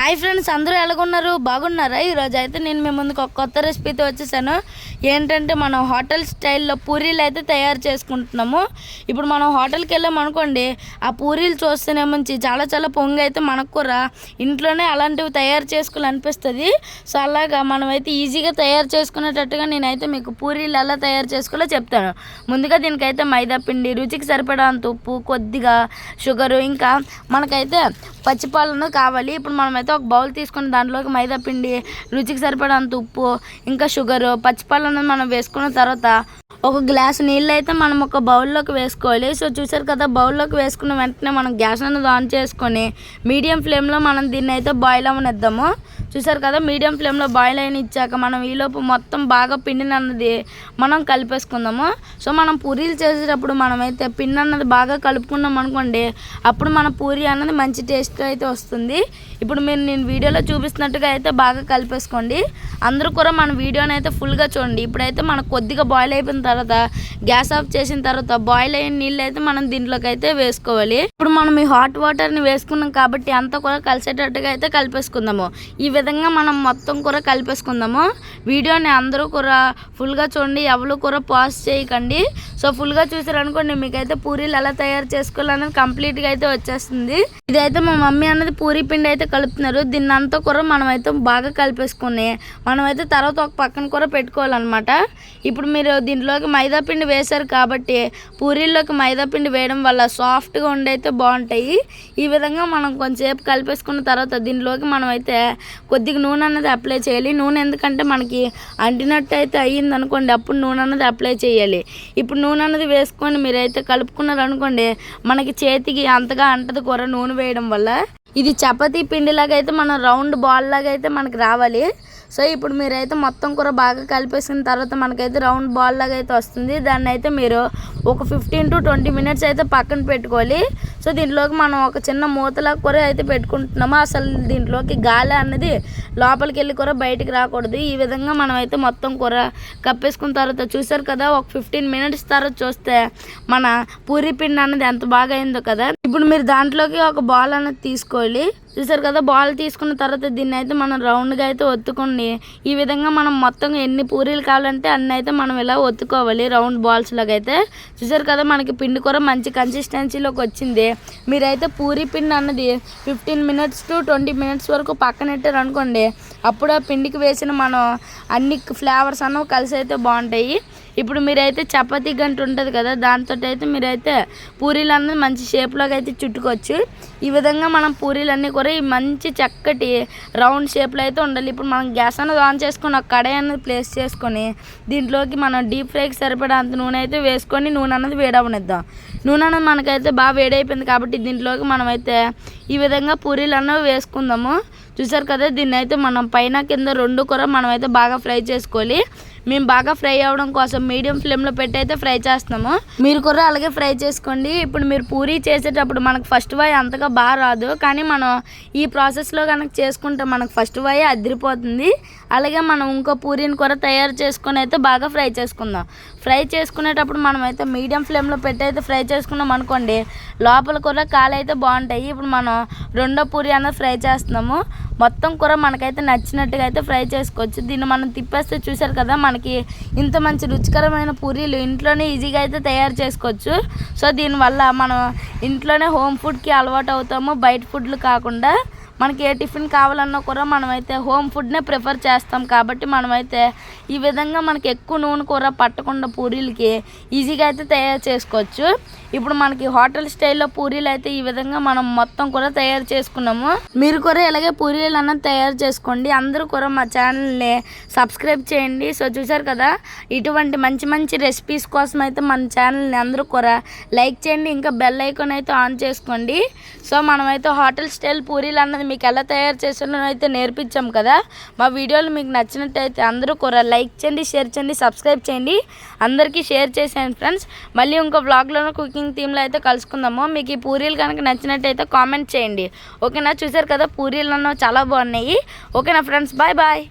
Hi friends అందరూ ఎలాగున్నారు? బాగున్నారా? ఈరోజు అయితే నేను మీ ముందుకు ఒక కొత్త రెసిపీతో వచ్చేసాను. ఏంటంటే మనం హోటల్ స్టైల్లో పూరీలు అయితే తయారు చేసుకుంటున్నాము. ఇప్పుడు మనం హోటల్కి వెళ్ళాం అనుకోండి ఆ పూరీలు చూస్తేనే మంచి చాలా చాలా పొంగి అయితే మనకు కూడా. ఇంట్లోనే అలాంటివి తయారు చేసుకోవాలనిపిస్తుంది. సో అలాగా మనమైతే ఈజీగా తయారు చేసుకునేటట్టుగా నేనైతే మీకు పూరీలు ఎలా తయారు చేసుకోవాలో చెప్తాను. ముందుగా దీనికైతే మైదా పిండి రుచికి సరిపడంత ఉప్పు కొద్దిగా షుగరు ఇంకా మనకైతే పచ్చిపాలను కావాలి. ఇప్పుడు మనమైతే ఒక బౌల్ తీసుకుని దాంట్లోకి మైదా పిండి రుచికి సరిపడంత ఉప్పు ఇంకా షుగరు పచ్చిపాలను మనం వేసుకున్న తర్వాత ఒక గ్లాస్ నీళ్ళు అయితే మనం ఒక బౌల్లోకి వేసుకోవాలి. సో చూసారు కదా బౌల్లోకి వేసుకున్న వెంటనే మనం గ్యాస్ అనేది ఆన్ చేసుకొని మీడియం ఫ్లేమ్లో మనం దీన్ని అయితే బాయిల్ అవ్వనిద్దాము. చూసారు కదా మీడియం ఫ్లేమ్లో బాయిల్ అయిన ఇచ్చాక మనం ఈలోపు మొత్తం బాగా పిండిని అన్నది మనం కలిపేసుకుందాము. సో మనం పూరీలు చేసేటప్పుడు మనమైతే పిండి అన్నది బాగా కలుపుకున్నాం అనుకోండి అప్పుడు మన పూరి అన్నది మంచి టేస్ట్ అయితే వస్తుంది. ఇప్పుడు మీరు నేను వీడియోలో చూపిస్తున్నట్టుగా అయితే బాగా కలిపేసుకోండి. అందరూ కూడా మన వీడియోని అయితే ఫుల్గా చూడండి. ఇప్పుడైతే మనకు కొద్దిగా బాయిల్ అయిపోయిన తర్వాత గ్యాస్ ఆఫ్ చేసిన తర్వాత బాయిల్ అయిన నీళ్ళు అయితే మనం దీంట్లోకి అయితే వేసుకోవాలి. ఇప్పుడు మనం ఈ హాట్ వాటర్ని వేసుకున్నాం కాబట్టి అంతా కూడా కలిసేటట్టుగా అయితే కలిపేసుకుందాము. ఈ విధంగా మనం మొత్తం కూడా కలిపేసుకుందాము. వీడియోని అందరూ కూడా ఫుల్గా చూడండి ఎవరు కూడా పాజ్ చేయకండి. సో ఫుల్గా చూసారనుకోండి మీకైతే పూరీలు ఎలా తయారు చేసుకోవాలనేది కంప్లీట్గా అయితే వచ్చేస్తుంది. ఇదైతే మా మమ్మీ అన్నది పూరీ పిండి అయితే కలుపుతున్నారు. దీన్ని అంతా కూడా మనమైతే బాగా కలిపేసుకుని మనమైతే తర్వాత ఒక పక్కన కూర పెట్టుకోవాలన్నమాట. ఇప్పుడు మీరు దీంట్లోకి మైదా పిండి వేశారు కాబట్టి పూరీల్లోకి మైదా పిండి వేయడం వల్ల సాఫ్ట్గా ఉండైతే బాగుంటాయి. ఈ విధంగా మనం కొంచెంసేపు కలిపేసుకున్న తర్వాత దీనిలోకి మనమైతే కొద్దిగా నూనె అన్నది అప్లై చేయాలి. నూనె ఎందుకంటే మనకి అంటినట్టు అయితే అయ్యింది అనుకోండి అప్పుడు నూనె అన్నది అప్లై చేయాలి. ఇప్పుడు నూనె అన్నది వేసుకొని మీరైతే కలుపుకున్నారు అనుకోండి మనకి చేతికి అంతగా అంటది కూర నూనె వేయడం వల్ల. ఇది చపాతీ పిండిలాగా అయితే మనం రౌండ్ బాల్ లాగా అయితే మనకి రావాలి. సో ఇప్పుడు మీరైతే మొత్తం కూర బాగా కలిపేసిన తర్వాత మనకైతే రౌండ్ బాల్ లాగా అయితే వస్తుంది. దాన్ని అయితే మీరు ఒక ఫిఫ్టీన్ టు ట్వంటీ మినిట్స్ అయితే పక్కన పెట్టుకోవాలి. సో దీంట్లోకి మనం ఒక చిన్న మూతలా కూర అయితే పెట్టుకుంటున్నాము. అసలు దీంట్లోకి గాలి అన్నది లోపలికి వెళ్ళి కూర బయటికి రాకూడదు. ఈ విధంగా మనం అయితే మొత్తం కూర కప్పేసుకున్న తర్వాత చూసారు కదా ఒక ఫిఫ్టీన్ మినిట్స్ తర్వాత చూస్తే మన పూరి పిండి అన్నది ఎంత బాగా అయిందో కదా. ఇప్పుడు మీరు దాంట్లోకి ఒక బాల్ అన్నది తీసుకోవాలి. చూసారు కదా బాల్ తీసుకున్న తర్వాత దీన్ని అయితే మనం రౌండ్గా అయితే ఒత్తుకోండి. ఈ విధంగా మనం మొత్తం ఎన్ని పూరీలు కావాలంటే అన్ని అయితే మనం ఇలా ఒత్తుకోవాలి రౌండ్ బాల్స్ లాగా అయితే. చూసారు కదా మనకి పిండి కూర మంచి కన్సిస్టెన్సీలోకి వచ్చింది. మీరైతే పూరీ పిండి అన్నది fifteen minutes to twenty minutes వరకు పక్కనెట్టారు అనుకోండి అప్పుడు ఆ పిండికి వేసిన మనం అన్ని ఫ్లేవర్స్ అన్నవి కలిసి అయితే బాగుంటాయి. ఇప్పుడు మీరైతే చపాతీ గంట ఉంటుంది కదా దాంతో అయితే మీరైతే పూరీలు అన్నది మంచి షేప్లోకి అయితే చుట్టుకోవచ్చు. ఈ విధంగా మనం పూరీలన్నీ కూడా ఈ మంచి చక్కటి రౌండ్ షేప్లో అయితే ఉండాలి. ఇప్పుడు మనం గ్యాస్ అన్నది ఆన్ చేసుకొని ఒక కడాయి అన్నది ప్లేస్ చేసుకొని దీంట్లోకి మనం డీప్ ఫ్రైకి సరిపడా అంత నూనె అయితే వేసుకొని నూనె అన్నది వేడవనిద్దాం నూనె అన్నది మనకైతే బాగా వేడైపోయింది కాబట్టి దీంట్లోకి మనమైతే ఈ విధంగా పూరీలు అన్నవి వేసుకుందాము. చూసారు కదా? దీన్ని అయితే మనం పైన కింద రెండు కూడా మనమైతే బాగా ఫ్రై చేసుకోవాలి. మేము బాగా ఫ్రై అవ్వడం కోసం మీడియం ఫ్లేమ్లో పెట్టి అయితే ఫ్రై చేస్తున్నాము. మీరు కూడా అలాగే ఫ్రై చేసుకోండి. ఇప్పుడు మీరు పూరీ చేసేటప్పుడు మనకు ఫస్ట్ వాయి అంతగా బాగా రాదు. కానీ మనం ఈ ప్రాసెస్లో కనుక చేసుకుంటే మనకు ఫస్ట్ వాయి అదిరిపోతుంది. అలాగే మనం ఇంకో పూరీని కూడా తయారు చేసుకొని అయితే బాగా ఫ్రై చేసుకుందాం. ఫ్రై చేసుకునేటప్పుడు మనం అయితే మీడియం ఫ్లేమ్లో పెట్టి అయితే ఫ్రై చేసుకున్నాం అనుకోండి లోపల కూర కాలు అయితే బాగుంటాయి. ఇప్పుడు మనం రెండో పూరి అనేది ఫ్రై చేస్తున్నాము. మొత్తం కూర మనకైతే నచ్చినట్టుగా అయితే ఫ్రై చేసుకోవచ్చు. దీన్ని మనం తిప్పేస్తే చూసారు కదా మనకి ఇంత మంచి రుచికరమైన పూరీలు ఇంట్లోనే ఈజీగా అయితే తయారు చేసుకోవచ్చు. సో దీనివల్ల మనం ఇంట్లోనే హోమ్ ఫుడ్కి అలవాటు అవుతాము బయట ఫుడ్లు కాకుండా మనకి ఏ టిఫిన్ కావాలన్నా కూడా మనమైతే హోమ్ ఫుడ్నే ప్రిఫర్ చేస్తాం కాబట్టి మనమైతే ఈ విధంగా మనకి ఎక్కువ నూనె కూర పట్టకుండా పూరీలకి ఈజీగా అయితే తయారు చేసుకోవచ్చు. ఇప్పుడు మనకి హోటల్ స్టైల్లో పూరీలు అయితే ఈ విధంగా మనం మొత్తం కూడా తయారు చేసుకున్నాము. మీరు కూడా ఇలాగే పూరీలు అన్నది తయారు చేసుకోండి. అందరూ కూడా మా ఛానల్ని సబ్స్క్రైబ్ చేయండి. సో చూసారు కదా ఇటువంటి మంచి మంచి రెసిపీస్ కోసం అయితే మన ఛానల్ని అందరూ కూడా లైక్ చేయండి. ఇంకా బెల్ ఐకాన్ అయితే ఆన్ చేసుకోండి. సో మనమైతే హోటల్ స్టైల్ పూరీలు అన్నది మీకు ఎలా తయారు చేసానో అయితే నేర్పించాం కదా. మా వీడియోలు మీకు నచ్చినట్టయితే అందరూ కూడా లైక్ చేయండి షేర్ చేయండి సబ్స్క్రైబ్ చేయండి. అందరికీ షేర్ చేసేయండి ఫ్రెండ్స్. మళ్ళీ ఇంకో బ్లాగ్లోనూ కుకింగ్ థీమ్లో అయితే కలుసుకుందాము. మీకు ఈ పూరీలు కనుక నచ్చినట్టయితే కామెంట్ చేయండి. ఓకేనా? చూసారు కదా పూరీలు చాలా బాగున్నాయి. ఓకేనా ఫ్రెండ్స్? Bye bye.